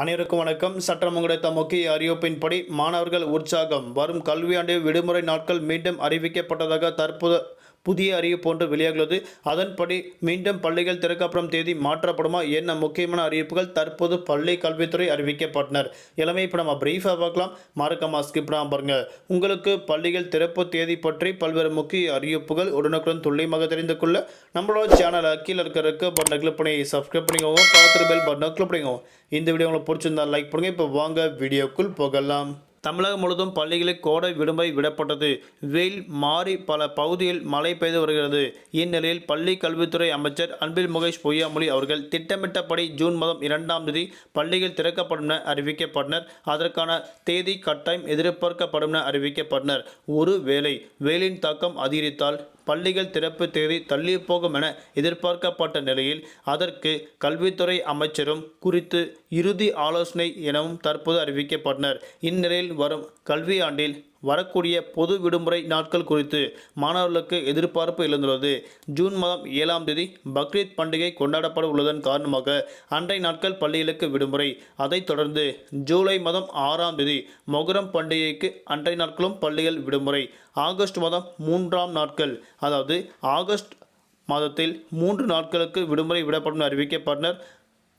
அனைவருக்கும் வணக்கம். சட்டம் கிடைத்த முக்கிய அறிவிப்பின்படி மாணவர்கள் உற்சாகம். வரும் கல்வியாண்டு விடுமுறை நாட்கள் மீண்டும் அறிவிக்கப்பட்டதாக தற்போது புதிய அறிவிப்பு ஒன்று வெளியாகியுள்ளது அதன்படி மீண்டும் பள்ளிகள் திறக்கப்படும் தேதி மாற்றப்படுமா என்ன முக்கியமான அறிவிப்புகள்? தற்போது பள்ளி கல்வித்துறை அறிவிக்கப்பட்டனர். எல்லாமே இப்போ நம்ம பிரீஃபாக பார்க்கலாம். மறக்காம ஸ்கிப் பண்ணாம பாருங்க. உங்களுக்கு பள்ளிகள் திறப்பு தேதி பற்றி பல்வேறு முக்கிய அறிவிப்புகள் உடனுக்குடன் துல்லியமாக தெரிந்து கொள்ள நம்மளோட சேனலை கீழே இருக்கிற பட்டனை கிளிக் பண்ணி சப்ஸ்கிரைப் பண்ணிக்கோங்க. பார்த்துட்டு பெல் பட்டனை கிளிக் பண்ணிக்கோங்க. இந்த வீடியோ உங்களுக்கு பிடிச்சிருந்தா லைக் பண்ணுங்கள் இப்போ வாங்க வீடியோக்குள் போகலாம். தமிழகம் முழுவதும் பள்ளிகளில் கோடை விடுமுறை விடப்பட்டது. வெயில் மாறி பல பகுதியில் மழை பெய்து வருகிறது. இந்நிலையில் பள்ளி கல்வித்துறை அமைச்சர் அன்பில் முகேஷ் பொய்யாமொழி அவர்கள் திட்டமிட்டபடி ஜூன் மாதம் இரண்டாம் தேதி பள்ளிகள் திறக்கப்படும் என அறிவிக்கப்பட்டனர். அதற்கான தேதி கட்டாயம் எதிர்பார்க்கப்படும் என அறிவிக்கப்பட்டனர். ஒருவேளை வெயிலின் தாக்கம் அதிகரித்தால் பள்ளிகள் திறப்பு தேதி தள்ளிப்போகும் என எதிர்பார்க்கப்பட்ட நிலையில் அதற்கு கல்வித்துறை அமைச்சரும் குறித்து இறுதி ஆலோசனை எனவும் தற்போது அறிவிக்கப்பட்டனர். இந்நிலையில் வரும் கல்வியாண்டில் வரக்கூடிய பொது விடுமுறை நாட்கள் குறித்து மாணவர்களுக்கு எதிர்பார்ப்பு எழுந்துள்ளது. ஜூன் மாதம் ஏழாம் தேதி பக்ரீத் பண்டிகை கொண்டாடப்பட உள்ளதன் காரணமாக அன்றைய நாட்கள் பள்ளிகளுக்கு விடுமுறை. அதைத் தொடர்ந்து ஜூலை மாதம் ஆறாம் தேதி மொகரம் பண்டிகைக்கு அன்றைய நாட்களும் பள்ளிகள் விடுமுறை. ஆகஸ்ட் மாதம் மூன்றாம் நாட்கள். அதாவது ஆகஸ்ட் மாதத்தில் மூன்று நாட்களுக்கு விடுமுறை விடப்படும் அறிவிக்கப்பட்டனர்.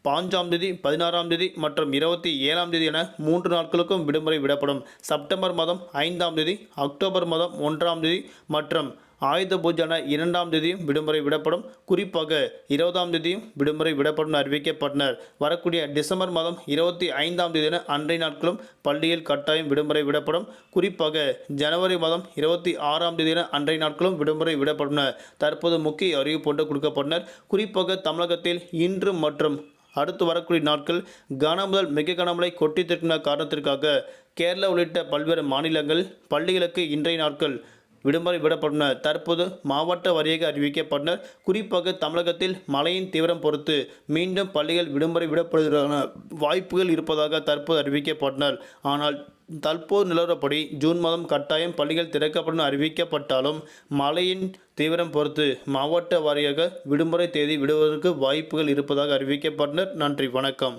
பாஞ்சாம் தேதி பதினாறாம் தேதி மற்றும் இருபத்தி ஏழாம் தேதி என மூன்று நாட்களுக்கும் விடுமுறை விடப்படும். செப்டம்பர் மாதம் ஐந்தாம் தேதி அக்டோபர் மாதம் ஒன்றாம் தேதி மற்றும் ஆயுத பூஜான இரண்டாம் தேதியும் விடுமுறை விடப்படும். குறிப்பாக இருபதாம் தேதியும் விடுமுறை விடப்படும் அறிவிக்கப்பட்டனர். வரக்கூடிய டிசம்பர் மாதம் இருபத்தி ஐந்தாம் தேதி என அன்றைய நாட்களும் பள்ளியில் கட்டாயம் விடுமுறை விடப்படும். குறிப்பாக ஜனவரி மாதம் இருபத்தி ஆறாம் தேதி என அன்றைய நாட்களும் விடுமுறை விடப்படும் தற்போது முக்கிய அறிவிப்பு ஒன்று கொடுக்கப்பட்டனர். குறிப்பாக தமிழகத்தில் இன்று மற்றும் அடுத்து வரக்கூடிய நாட்கள் கன முதல் மிக கனமழை கொட்டி திருக்கின காரணத்திற்காக கேரளா உள்ளிட்ட பல்வேறு மாநிலங்கள் பள்ளிகளுக்கு இன்றைய நாட்கள் விடுமுறை விடப்பட்டன தற்போது மாவட்ட வாரியாக அறிவிக்கப்பட்டனர் குறிப்பாக தமிழகத்தில் மழையின் தீவிரம் பொறுத்து மீண்டும் பள்ளிகள் விடுமுறை விடப்படுவதற்கான வாய்ப்புகள் இருப்பதாக தற்போது அறிவிக்கப்பட்டனர். ஆனால் தற்போது நிலவரப்படி ஜூன் மாதம் கட்டாயம் பள்ளிகள் திறக்கப்படும் அறிவிக்கப்பட்டாலும் மழையின் தீவிரம் பொறுத்து மாவட்ட வாரியாக விடுமுறை தேதி விடுவதற்கு வாய்ப்புகள் இருப்பதாக அறிவிக்கப்பட்டனர். நன்றி வணக்கம்.